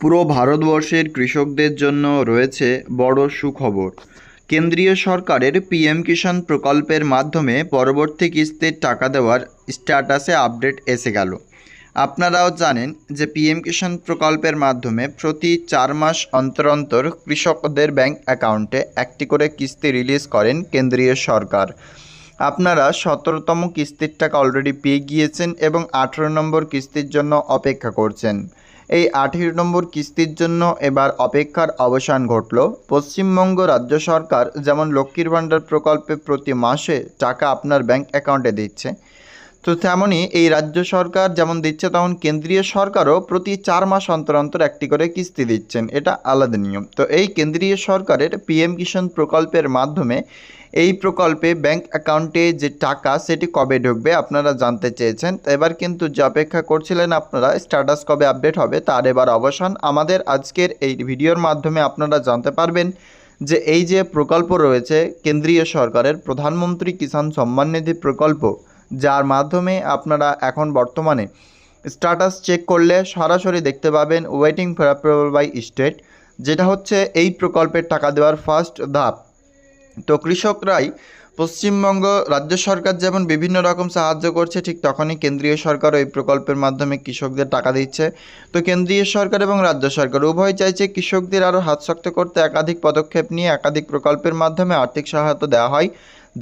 পুরো ভারতবর্ষের কৃষকদের জন্য রয়েছে বড় সুখবর। কেন্দ্রীয় সরকারের পিএম কিষাণ প্রকল্পের মাধ্যমে পরবর্তী কিস্তির টাকা দেওয়ার স্ট্যাটাসে আপডেট এসে গেল। আপনারাও জানেন যে পিএম কিষাণ প্রকল্পের মাধ্যমে প্রতি চার মাস অন্তর অন্তর কৃষকদের ব্যাংক অ্যাকাউন্টে একটি করে কিস্তি রিলিজ করেন কেন্দ্রীয় সরকার। আপনারা সতেরোতম কিস্তির টাকা অলরেডি পেয়ে গিয়েছেন এবং আঠেরো নম্বর কিস্তির জন্য অপেক্ষা করছেন। এই আঠেরো নম্বর কিস্তির জন্য এবার অপেক্ষার অবসান ঘটল। পশ্চিমবঙ্গ রাজ্য সরকার যেমন লক্ষ্মীর ভাণ্ডার প্রকল্পে প্রতি মাসে টাকা আপনার ব্যাংক অ্যাকাউন্টে দিচ্ছে তো তেমনই এই রাজ্য সরকার যেমন দিচ্ছে, তেমন কেন্দ্রীয় সরকারও প্রতি চার মাস অন্তর অন্তর একটি করে কিস্তি দিচ্ছেন। এটা আলাদা নিয়ম। তো এই কেন্দ্রীয় সরকারের পিএম কিষাণ প্রকল্পের মাধ্যমে এই প্রকল্পে ব্যাংক অ্যাকাউন্টে যে টাকা, সেটি কবে ঢুকবে আপনারা জানতে চেয়েছেন। এবার কিন্তু যে অপেক্ষা করছিলেন আপনারা, স্ট্যাটাস কবে আপডেট হবে তার এবার অবসান আমাদের আজকের এই ভিডিওর মাধ্যমে আপনারা জানতে পারবেন যে এই যে প্রকল্প রয়েছে, কেন্দ্রীয় সরকারের প্রধানমন্ত্রী কিষাণ সম্মান নিধি প্রকল্প যার মাধ্যমে আপনারা এখন বর্তমানে স্ট্যাটাস চেক করলে সরাসরি দেখতে পাবেন waiting for approval by state যেটা হচ্ছে এই প্রকল্পের টাকা দেওয়ার ফার্স্ট ধাপ। তো কৃষকরাই পশ্চিমবঙ্গ রাজ্য সরকার যেমন বিভিন্ন রকম সাহায্য করছে, ঠিক তখনই কেন্দ্রীয় সরকারও এই প্রকল্পের মাধ্যমে কৃষকদের টাকা দিচ্ছে। তো কেন্দ্রীয় সরকার এবং রাজ্য সরকার উভয় চাইছে কৃষকদের আরও হাত শক্ত করতে একাধিক পদক্ষেপ নিয়ে একাধিক প্রকল্পের মাধ্যমে আর্থিক সহায়তা দেওয়া হয়।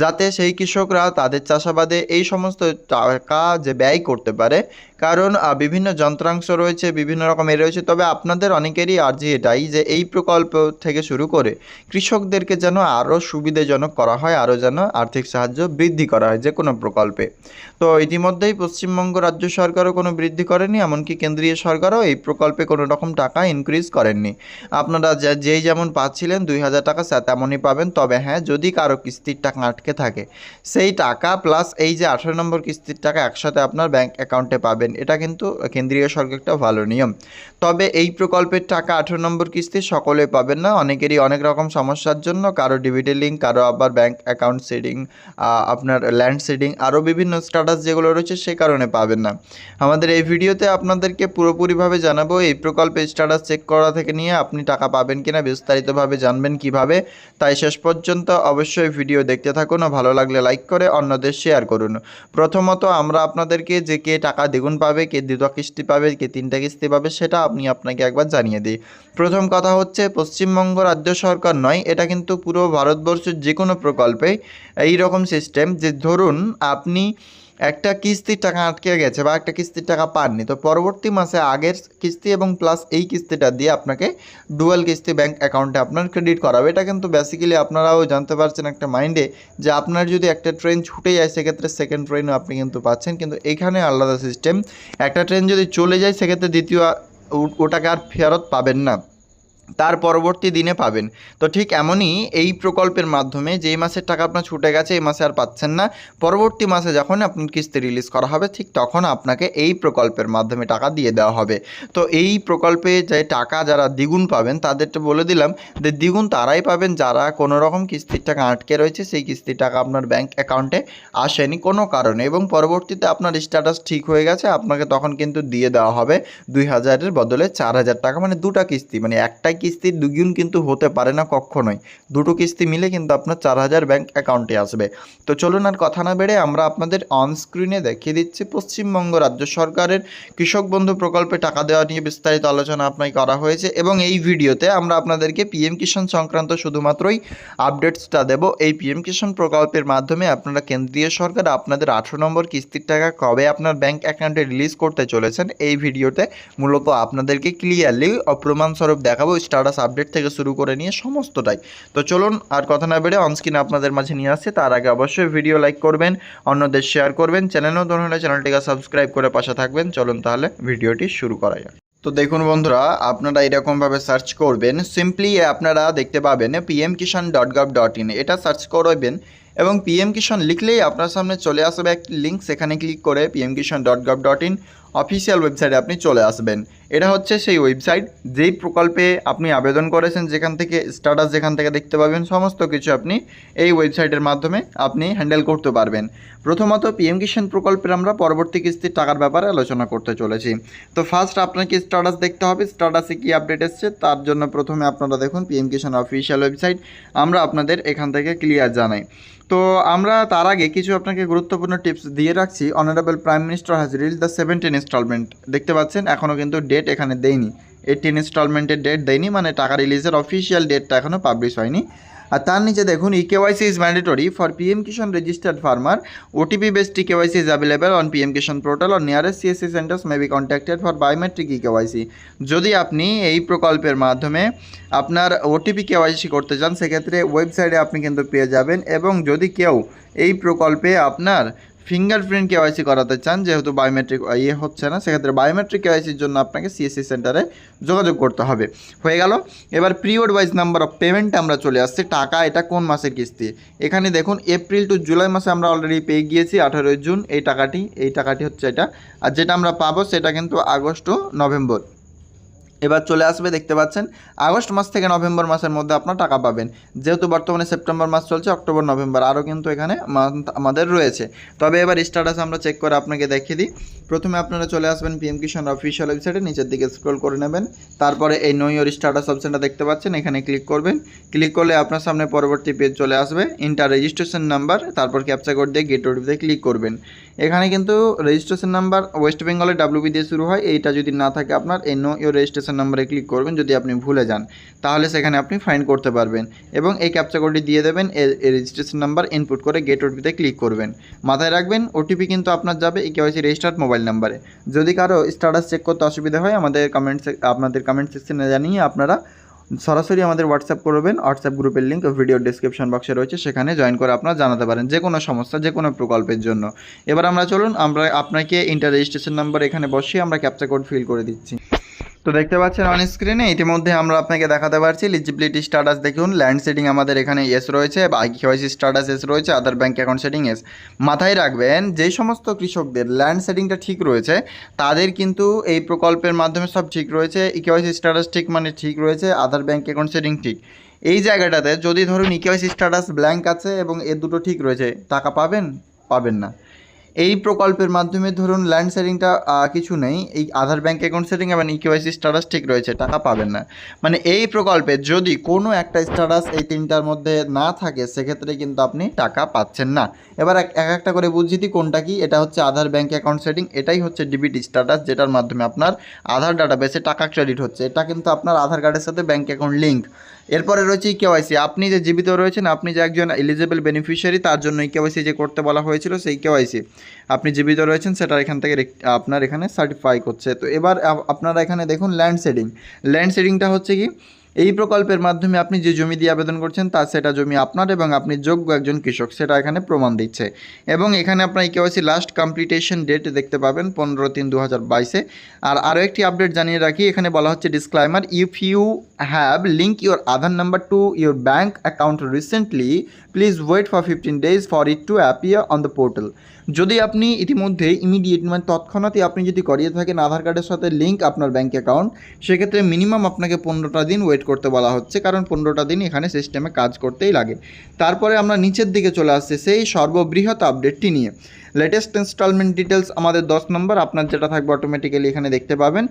যাতে সেই কৃষকরা তাদের চাষাবাদে এই সমস্ত টাকা যে ব্যয় করতে পারে, কারণ বিভিন্ন যন্ত্রাংশ রয়েছে, বিভিন্ন রকমের রয়েছে, তবে আপনাদের অনেকেরই আর্জি এটাই যে এই প্রকল্প থেকে শুরু করে কৃষকদেরকে যেন আরও সুবিধাজনক করা হয়, আরও যেন আর্থিক সাহায্য বৃদ্ধি করা হয় যে কোনো প্রকল্পে। তো ইতিমধ্যেই পশ্চিমবঙ্গ রাজ্য সরকারও কোনো বৃদ্ধি করেনি, এমনকি কেন্দ্রীয় সরকারও এই প্রকল্পে কোনো রকম টাকা ইনক্রিজ করেননি। আপনারা যেই যেমন পাচ্ছিলেন দুই হাজার টাকা তেমনই পাবেন। তবে হ্যাঁ যদি কারও কিস্তির টাকা আটকে থাকে, সেই টাকা প্লাস এই যে আঠেরো নম্বর কিস্তির টাকা একসাথে আপনার ব্যাংক অ্যাকাউন্টে পাবেন, এটা কিন্তু কেন্দ্রীয় সরকার একটা ভালো নিয়ম। তবে এই প্রকল্পের টাকা আঠেরো নম্বর কিস্তি সকলে পাবেন না, অনেকেরই অনেক রকম সমস্যার জন্য, কারও ডিবিটি লিঙ্ক কারও আবার ব্যাংক অ্যাকাউন্ট সেটিং আপনার ল্যান্ড সেটিং আরও বিভিন্ন স্ট্যাটাস যেগুলো রয়েছে সে কারণে পাবেন না। আমাদের এই ভিডিওতে আপনাদেরকে পুরোপুরিভাবে জানাব, এই প্রকল্পের স্ট্যাটাস চেক করা থেকে নিয়ে আপনি টাকা পাবেন কিনা, বিস্তারিতভাবে জানবেন কীভাবে। তাই শেষ পর্যন্ত অবশ্যই ভিডিও দেখতে থাকুন ও ভালো লাগলে লাইক করে অন্যদের শেয়ার করুন। প্রথমত আমরা আপনাদেরকে যে কে টাকা দ্বিগুণ পাবে, কে দুটো কিস্তি পাবে, কে তিনটা কিস্তি পাবে, সেটা আপনি আপনাকে একবার জানিয়ে দিই। প্রথম কথা হচ্ছে পশ্চিমবঙ্গ রাজ্য সরকার নয়, এটা কিন্তু পুরো ভারতবর্ষের যে কোনো প্রকল্পে এই রকম সিস্টেম যে ধরুন আপনি একটা কিস্তির টাকা আটকে গেছে বা একটা কিস্তির টাকা পাননি, তো পরবর্তী মাসে আগের কিস্তি এবং প্লাস এই কিস্তিটা দিয়ে আপনাকে ডুয়াল কিস্তি ব্যাংক অ্যাকাউন্টে আপনার ক্রেডিট করাবে। এটা কিন্তু বেসিক্যালি আপনারাও জানতে পারছেন একটা মাইন্ডে যে আপনার যদি একটা ট্রেন ছুটে যায়, সেক্ষেত্রে সেকেন্ড ট্রেনও আপনি কিন্তু পাচ্ছেন। কিন্তু এখানে আলাদা সিস্টেম একটা ট্রেন যদি চলে যায়, সেক্ষেত্রে দ্বিতীয় ওটাকে আর ফেরত পাবেন না। তার পরবর্তী দিনে পাবেন। তো ঠিক এমনই এই প্রকল্পের মাধ্যমে যেই মাসের টাকা আপনার ছুটে গেছে, এই মাসে আর পাচ্ছেন না। পরবর্তী মাসে যখন আপনার কিস্তি রিলিজ করা হবে, ঠিক তখন আপনাকে এই প্রকল্পের মাধ্যমে টাকা দিয়ে দেওয়া হবে। তো এই প্রকল্পে যে টাকা যারা দ্বিগুণ পাবেন তাদেরটা বলে দিলাম যে দ্বিগুণ তারাই পাবেন যারা কোনো রকম কিস্তির টাকা আটকে রয়েছে, সেই কিস্তির টাকা আপনার ব্যাংক অ্যাকাউন্টে আসেনি কোনো কারণে এবং পরবর্তীতে আপনার স্ট্যাটাস ঠিক হয়ে গেছে, আপনাকে তখন কিন্তু দিয়ে দেওয়া হবে দুই হাজারের বদলে চার হাজার টাকা মানে দুটা কিস্তি মানে একটাই কিস্তির দুগুণ কিন্তু হতে পারে না কখনোই দুটো কিস্তি মিলে কিন্তু আপনার চার হাজার ব্যাঙ্ক অ্যাকাউন্টে আসবে। তো চলুন আর কথা না বেড়ে আমরা আপনাদের অন স্ক্রিনে দেখিয়ে দিচ্ছি পশ্চিমবঙ্গ রাজ্য সরকারের কৃষক বন্ধু প্রকল্পে টাকা দেওয়া নিয়ে বিস্তারিত আলোচনা আপনাকে করা হয়েছে এবং এই ভিডিওতে আমরা আপনাদেরকে পিএম কিষাণ সংক্রান্ত শুধুমাত্রই আপডেটসটা দেব। এই পিএম কিষাণ প্রকল্পের মাধ্যমে আপনারা কেন্দ্রীয় সরকার আপনাদের আঠেরো নম্বর কিস্তির টাকা কবে আপনার ব্যাঙ্ক অ্যাকাউন্টে রিলিজ করতে চলেছেন, এই ভিডিওতে মূলত আপনাদেরকে ক্লিয়ারলি অপ্রমাণস্বরূপ দেখাবো। স্ট্যাটাস আপডেট থেকে শুরু করে নিয়ে সমস্তটাই। তো চলুন আর কথা না বেড়ে অনস্ক্রিন আপনাদের মাঝে নিয়ে আসছে তার আগে অবশ্যই ভিডিও লাইক করবেন, অন্যদের শেয়ার করবেন চ্যানেল নতুন হলে চ্যানেলটিকে সাবস্ক্রাইব করে পাশে থাকবেন। চলুন তাহলে ভিডিওটি শুরু করা যাক। তো দেখুন বন্ধুরা, আপনারা এরকমভাবে সার্চ করবেন সিম্পলি আপনারা দেখতে পাবেন PM Kisan dot gov dot in এটা সার্চ করবেন এবং পিএম কিষাণ লিখলেই আপনার সামনে চলে আসবে একটি লিঙ্ক সেখানে ক্লিক করে PM Kisan dot gov dot in official ওয়েবসাইটে আপনি চলে আসবেন। এটা হচ্ছে সেই ওয়েবসাইট যেই প্রকল্পে আপনি আবেদন করেছেন যেখান থেকে স্ট্যাটাস যেখান থেকে দেখতে পাবেন, সমস্ত কিছু আপনি এই ওয়েবসাইটের মাধ্যমে আপনি হ্যান্ডেল করতে পারবেন। প্রথমত পিএম কিষাণ প্রকল্পের আমরা পরবর্তী কিস্তির টাকার ব্যাপারে আলোচনা করতে চলেছি। তো ফার্স্ট আপনাকে স্ট্যাটাস দেখতে হবে স্ট্যাটাসে কী আপডেট এসছে, তার জন্য প্রথমে আপনারা দেখুন পিএম কিষাণ অফিসিয়াল ওয়েবসাইট আমরা আপনাদের এখান থেকে ক্লিয়ার জানাই। তো আমরা তার আগে কিছু আপনাকে গুরুত্বপূর্ণ টিপস দিয়ে রাখছি। Honourable prime minister has reel the seventeen instalment. দেখতে পাচ্ছেন এখনও কিন্তু ডেট এখানে দেয়নি। এইটিন ইনস্টলমেন্টের ডেট দেয়নি মানে টাকা রিলিজের অফিসিয়াল ডেটটা এখনও পাবলিশ হয়নি। আর তার নিচে দেখুন e KYC is mandatory for PM Kisan registered farmer OTP based e KYC is available on PM Kisan portal or nearest CSC centres may be contacted for biometric e KYC যদি আপনি এই প্রকল্পের মাধ্যমে আপনার ওটিপি কেওয়াইসি করতে চান, সেক্ষেত্রে ওয়েবসাইটে আপনি কিন্তু পেয়ে যাবেন এবং যদি কেউ এই প্রকল্পে আপনার ফিঙ্গারপ্রিন্ট কেওয়াইসি করাতে চান, যেহেতু বায়োমেট্রিক ইয়ে হচ্ছে না, সেক্ষেত্রে বায়োমেট্রিক কেওয়াইসির জন্য আপনাকে সিএসসি সেন্টারে যোগাযোগ করতে হবে। হয়ে গেল, এবার period wise number of payment আমরা চলে আসছি, টাকা এটা কোন মাসের কিস্তি? এখানে দেখুন এপ্রিল টু জুলাই মাসে আমরা অলরেডি পেয়ে গিয়েছি, আঠারোই জুন, এই টাকাটি এই টাকাটি হচ্ছে এটা। আর যেটা আমরা পাবো সেটা কিন্তু আগস্ট ও নভেম্বর এবার চলে আসবে, দেখতে পাচ্ছেন, আগস্ট মাস থেকে নভেম্বর মাসের মধ্যে আপনার টাকা পাবেন। যেহেতু বর্তমানে সেপ্টেম্বর মাস চলছে, অক্টোবর, নভেম্বর আরও কিন্তু এখানে আমাদের রয়েছে। তবে এবার স্ট্যাটাস আমরা চেক করে আপনাকে দেখিয়ে দিই। প্রথমে আপনারা চলে আসবেন পিএম কিষাণ অফিসিয়াল ওয়েবসাইটে নিচের দিকে স্ক্রল করে নেবেন। তারপরে এই নো ইয়োর স্ট্যাটাস অপশানটা দেখতে পাচ্ছেন, এখানে ক্লিক করবেন। ক্লিক করলে আপনার সামনে পরবর্তী পেজ চলে আসবে। ইন্টার রেজিস্ট্রেশন নাম্বার তারপর ক্যাপচা কোড দিয়ে গেট ওটিপিতে ক্লিক করবেন। এখানে কিন্তু রেজিস্ট্রেশন নাম্বার ওয়েস্ট বেঙ্গলের ডাব্লিউবি দিয়ে শুরু হয়। এইটা যদি না থাকে আপনার, এই নো ইয়োর রেজিস্ট্রেশন নাম্বারে ক্লিক করবেন যদি আপনি ভুলে যান। তাহলে সেখানে আপনি ফাইন করতে পারবেন এবং এই ক্যাপচা কোডটি দিয়ে দেবেন এই রেজিস্ট্রেশন নাম্বার ইনপুট করে গেট ওটিপিতে ক্লিক করবেন। মাথায় রাখবেন ওটিপি কিন্তু আপনার যাবে এই কেওয়াইসি রেজিস্টার্ড মোবাইল নাম্বারে যদি কারও স্ট্যাটাস চেক করতে অসুবিধা হয়, আমাদের কমেন্ট আপনাদের কমেন্ট সেকশনে জানিয়ে আপনারা সরাসরি আমাদের হোয়াটসঅ্যাপ করবেন হোয়াটসঅ্যাপ গ্রুপের লিঙ্ক ভিডিও ডিসক্রিপশন বক্সে রয়েছে, সেখানে জয়েন করে আপনারা জানাতে পারেন যে কোনো সমস্যা, যে কোনো প্রকল্পের জন্য। এবার আমরা চলুন, আমরা আপনাকে ইন্টার রেজিস্ট্রেশন নাম্বার এখানে বসিয়ে আমরা ক্যাপচার কোড ফিল করে দিচ্ছি। তো দেখতে পাচ্ছেন অন স্ক্রিনে ইতিমধ্যে আমরা আপনাকে দেখাতে পারছি লিজিবিলিটি স্ট্যাটাস দেখুন ল্যান্ড সেটিং আমাদের এখানে এস রয়েছে বা কেওয়াইসি স্ট্যাটাস এস রয়েছে Aadhaar bank account seeding yes মাথায় রাখবেন যে সমস্ত কৃষকদের ল্যান্ড সেটিংটা ঠিক রয়েছে, তাদের কিন্তু এই প্রকল্পের মাধ্যমে সব ঠিক রয়েছে ইকেওয়াইসি স্ট্যাটাস ঠিক মানে ঠিক রয়েছে আধার ব্যাঙ্ক অ্যাকাউন্ট সেটিং ঠিক। এই জায়গাটাতে যদি ধরুন ইকেওয়াইসি স্ট্যাটাস ব্ল্যাঙ্ক আছে এবং এ দুটো ঠিক রয়েছে, টাকা পাবেন পাবেন না। এই প্রকল্পের মাধ্যমে ধরুন ল্যান্ড সেটিংটা কিছু নেই, এই আধার ব্যাঙ্ক অ্যাকাউন্ট সেটিং এবং ইকেওয়াইসি স্ট্যাটাস ঠিক রয়েছে, টাকা পাবেন না। মানে এই প্রকল্পে যদি কোনো একটা স্ট্যাটাস এই তিনটার মধ্যে না থাকে, সেক্ষেত্রে কিন্তু আপনি টাকা পাচ্ছেন না। এবার এক এক একটা করে বুঝিয়ে দিই, কোনটা কি? এটা হচ্ছে আধার ব্যাঙ্ক অ্যাকাউন্ট সেটিং এটাই হচ্ছে ডিবিটি স্ট্যাটাস যেটার মাধ্যমে আপনার আধার ডাটাবেসে টাকা ক্রেডিট হচ্ছে। এটা কিন্তু আপনার আধার কার্ডের সাথে ব্যাঙ্ক অ্যাকাউন্ট লিঙ্ক এরপরে রয়েছে কেওয়াইসি আপনি যে জীবিত রয়েছেন, আপনি যে একজন এলিজেবল বেনিফিশিয়ারি তার জন্য এই কেওয়াইসি যে করতে বলা হয়েছিল সেই কেওয়াইসি আপনি জীবিত রয়েছেন, সেটা এখান থেকে আপনার এখানে সার্টিফাই করছে। তো এবার আপনারা এখানে দেখুন ল্যান্ড সেডিং ল্যান্ড সেডিংটা হচ্ছে কি? এই প্রকল্পের মাধ্যমে আপনি যে জমি দিয়ে আবেদন করছেন, তা সেটা জমি আপনার এবং আপনি যোগ্য একজন কৃষক। সেটা এখানে প্রমাণ দিচ্ছে। এবং এখানে আপনার কেওয়াইসি লাস্ট কমপ্লিটেশন ডেট দেখতে পাবেন পনেরো তিন দু হাজার বাইশে। আর আরও একটি আপডেট জানিয়ে রাখি, এখানে বলা হচ্ছে disclaimer if you have link your Aadhaar number to your bank account recently please wait for fifteen days for it to appear on the portal যদি আপনি ইতিমধ্যে ইমিডিয়েট মানে তৎক্ষণাৎই আপনি যদি করিয়ে থাকেন আধার কার্ডের সাথে লিঙ্ক আপনার ব্যাঙ্ক অ্যাকাউন্ট সেক্ষেত্রে মিনিমাম আপনাকে পনেরোটা দিন ওয়েট করতে বলা হচ্ছে, কারণ পনেরোটা দিন এখানে সিস্টেমে কাজ করতেই লাগে। তারপরে আমরা নিচের দিকে চলে আসছি, সেই সর্ববৃহৎ আপডেটটি নিয়ে। লেটেস্ট ইনস্টলমেন্ট ডিটেলস আমাদের দশ নম্বর আপনার যেটা থাকবে অটোমেটিক্যালি এখানে দেখতে পাবেন।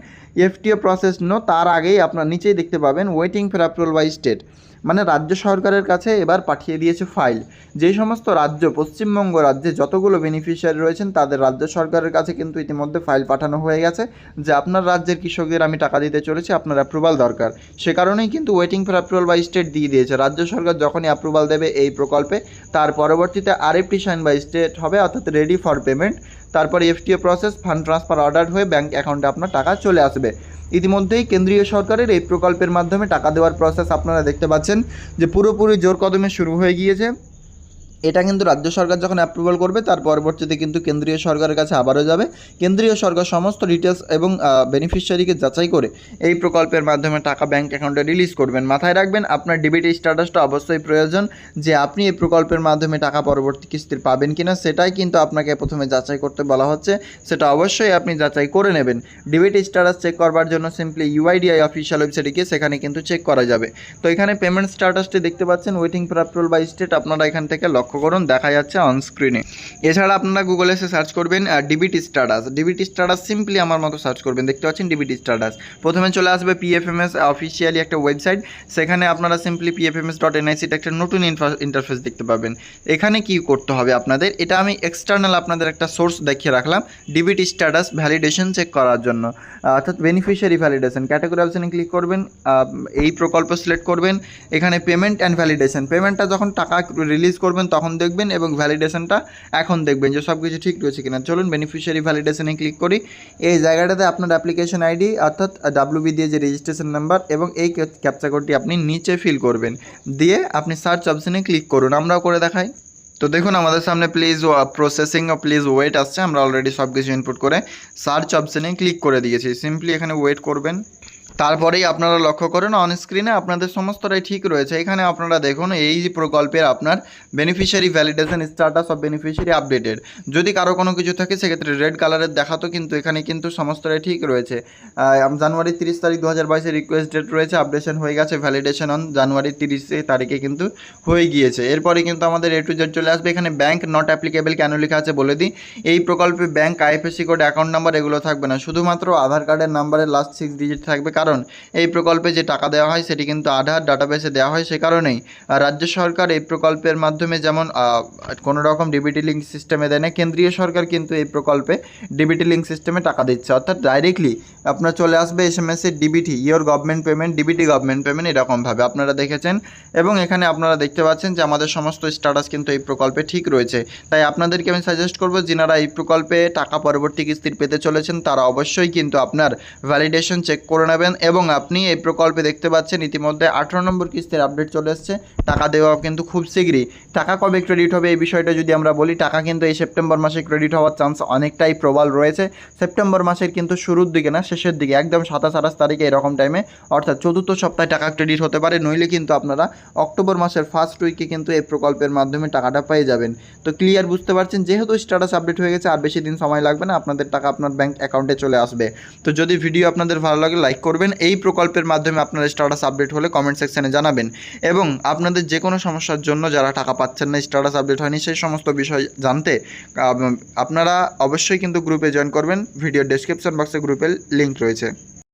এফটিও প্রসেস নো তার আগেই আপনার নিচেই দেখতে পাবেন waiting for approval by state মানে রাজ্য সরকারের কাছে এবার পাঠিয়ে দিয়েছে ফাইল যে সমস্ত রাজ্য, পশ্চিমবঙ্গ রাজ্যে যতগুলো বেনিফিশিয়ারি রয়েছেন, তাদের রাজ্য সরকারের কাছে কিন্তু ইতিমধ্যে ফাইল পাঠানো হয়ে গেছে, যে আপনার রাজ্যের কৃষকদের আমি টাকা দিতে চলেছি, আপনার অ্যাপ্রুভাল দরকার। সে কারণেই কিন্তু waiting for approval by state দিয়ে দিয়েছে। রাজ্য সরকার যখনই অ্যাপ্রুভাল দেবে এই প্রকল্পে, তার পরবর্তীতে আরএফটি সাইন বাই স্টেট হবে, অর্থাৎ রেডি ফর পেমেন্ট তারপরে FTA process fund transfer order হয়ে ব্যাঙ্ক অ্যাকাউন্টে আপনার টাকা চলে আসবে। ইতিমধ্যেই কেন্দ্রীয় সরকারের এই প্রকল্পের মাধ্যমে টাকা দেওয়ার প্রসেস আপনারা দেখতে পাচ্ছেন যে পুরোপুরি জোর কদমে শুরু হয়ে গিয়েছে। এটা কিন্তু রাজ্য সরকার যখন অ্যাপ্রুভাল করবে, তার পরবর্তীতে কিন্তু কেন্দ্রীয় সরকারের কাছে আবারও যাবে। কেন্দ্রীয় সরকার সমস্ত ডিটেলস এবং বেনিফিশিয়ারিকে যাচাই করে এই প্রকল্পের মাধ্যমে টাকা ব্যাংক অ্যাকাউন্টে রিলিজ করবেন। মাথায় রাখবেন, আপনার ডিবিটি স্ট্যাটাসটা অবশ্যই প্রয়োজন যে আপনি এই প্রকল্পের মাধ্যমে টাকা পরবর্তী কিস্তির পাবেন কিনা, সেটাই কিন্তু আপনাকে প্রথমে যাচাই করতে বলা হচ্ছে। সেটা অবশ্যই আপনি যাচাই করে নেবেন। ডিবিটি স্ট্যাটাস চেক করবার জন্য সিম্পলি ইউআইডিআই অফিসিয়াল ওয়েবসাইটে গিয়ে সেখানে কিন্তু চেক করা যাবে। তো এখানে পেমেন্ট স্ট্যাটাসটি দেখতে পাচ্ছেন ওয়েটিং ফর বাই স্টেট আপনারা এখান থেকে লক্ষ্য করুন, দেখা যাচ্ছে অনস্ক্রিনে এছাড়া আপনারা গুগলে এসে সার্চ করবেন DBT status DBT status simply আমার মতো সার্চ করবেন। দেখতে পাচ্ছেন ডিবিটি স্ট্যাটাস প্রথমে চলে আসবে পিএফএমএস অফিসিয়ালি একটা ওয়েবসাইট সেখানে আপনারা সিম্পলি পিএফএমএস ডট এনআইসিতে একটা নতুন ইন্টারফেস দেখতে পাবেন। এখানে কি করতে হবে আপনাদের? এটা আমি এক্সটার্নাল আপনাদের একটা সোর্স দেখিয়ে রাখলাম ডিবিটি স্ট্যাটাস ভ্যালিডেশন চেক করার জন্য। অর্থাৎ বেনিফিশিয়ারি ভ্যালিডেশন ক্যাটাগরি অপশনে ক্লিক করবেন এই প্রকল্প সিলেক্ট করবেন। এখানে পেমেন্ট অ্যান্ড ভ্যালিডেশন পেমেন্টটা যখন টাকা রিলিজ করবেন, তখন দেখবেন এবং ভ্যালিডেশনটা এখন দেখবেন যে সব কিছু ঠিক রয়েছে কিনা। চলুন বেনিফিশিয়ারি ভ্যালিডেশনে ক্লিক করি। এই জায়গাটাতে আপনার অ্যাপ্লিকেশন আইডি অর্থাৎ ডাব্লিউবি দিয়ে যে রেজিস্ট্রেশন নাম্বার এবং এই ক্যাপচা কোডটি আপনি নিচে ফিল করবেন। দিয়ে আপনি সার্চ অপশনে ক্লিক করুন। আমরাও করে দেখাই। তো দেখুন, আমাদের সামনে প্লিজ প্রসেসিং ও প্লিজ ওয়েট আসছে। আমরা অলরেডি সব কিছু ইনপুট করে সার্চ অপশনে ক্লিক করে দিয়েছি। সিম্পলি এখানে ওয়েট করবেন। তারপরেই আপনারা লক্ষ্য করেন অন স্ক্রিনে আপনাদের সমস্তটাই ঠিক রয়েছে। এখানে আপনারা দেখুন, এই প্রকল্পের আপনার beneficiary validation status of beneficiary updated যদি কারও কোনো কিছু থাকে, সেক্ষেত্রে রেড কালারের দেখাতো কিন্তু এখানে কিন্তু সমস্তটাই ঠিক রয়েছে। জানুয়ারি তিরিশ তারিখ দু হাজার রিকোয়েস্ট ডেট রয়েছে আপডেশন হয়ে গেছে ভ্যালিডেশন অন জানুয়ারি তিরিশে তারিখে কিন্তু হয়ে গিয়েছে। এরপরে কিন্তু আমাদের এ টু জেড চলে আসবে। এখানে ব্যাংক নট অ্যাপ্লিকেবল কেন লেখা আছে বলে দিই। এই প্রকল্পে bank IFSC code account number এগুলো থাকবে না। শুধুমাত্র আধার কার্ডের নাম্বারের লাস্ট সিক্স ডিজিট থাকবে। কারণ এই প্রকল্পে যে টাকা দেওয়া হয় সেটি কিন্তু আধার ডাটাবেসে দেওয়া হয় সে কারণেই। রাজ্য সরকার এই প্রকল্পের মাধ্যমে যেমন কোনো রকম ডিবিটি লিঙ্ক সিস্টেমে দেয় না, কেন্দ্রীয় সরকার কিন্তু এই প্রকল্পে ডিবিটি লিঙ্ক সিস্টেমে টাকা দিচ্ছে। অর্থাৎ ডাইরেক্টলি আপনার চলে আসবে এস এম এসে DBT your government payment DBT government payment এরকমভাবে। আপনারা দেখেছেন এবং এখানে আপনারা দেখতে পাচ্ছেন যে আমাদের সমস্ত স্ট্যাটাস কিন্তু এই প্রকল্পে ঠিক রয়েছে। তাই আপনাদেরকে আমি সাজেস্ট করব, যিনারা এই প্রকল্পে টাকা পরবর্তী কিস্তির পেতে চলেছেন, তারা অবশ্যই কিন্তু আপনার ভ্যালিডেশন চেক করে নেবেন। এবং আপনি এই প্রকল্পে দেখতে পাচ্ছেন ইতিমধ্যে আঠারো নম্বর কিস্তির আপডেট চলে এসছে। টাকা দেওয়া কিন্তু খুব শীঘ্রই টাকা কবে ক্রেডিট হবে এই বিষয়টা যদি আমরা বলি, টাকা কিন্তু এই সেপ্টেম্বর মাসে ক্রেডিট হওয়ার চান্স অনেকটাই প্রবল রয়েছে। সেপ্টেম্বর মাসের কিন্তু শুরুর দিকে না, শেষের দিকে, একদম সাতাশ আঠাশ তারিখে এরকম টাইমে অর্থাৎ চতুর্থ সপ্তাহে টাকা ক্রেডিট হতে পারে। নইলে কিন্তু আপনারা অক্টোবর মাসের ফার্স্ট উইকে কিন্তু এই প্রকল্পের মাধ্যমে টাকাটা পেয়ে যাবেন। তো ক্লিয়ার বুঝতে পারছেন? যেহেতু স্ট্যাটাস আপডেট হয়ে গেছে, আর বেশি দিন সময় লাগবে না, আপনাদের টাকা আপনার ব্যাংক অ্যাকাউন্টে চলে আসবে। তো যদি ভিডিও আপনাদের ভালো লাগে লাইক করবেন। এই প্রকল্পের মাধ্যমে আপনার স্ট্যাটাস আপডেট হলে কমেন্ট সেকশানে জানাবেন। এবং আপনাদের যে কোনো সমস্যার জন্য যারা টাকা পাচ্ছেন না স্ট্যাটাস আপডেট হয়নি, সেই সমস্ত বিষয় জানতে আপনারা অবশ্যই কিন্তু গ্রুপে জয়েন করবেন। ভিডিও ডেসক্রিপশন বক্সে গ্রুপের লিঙ্ক রয়েছে।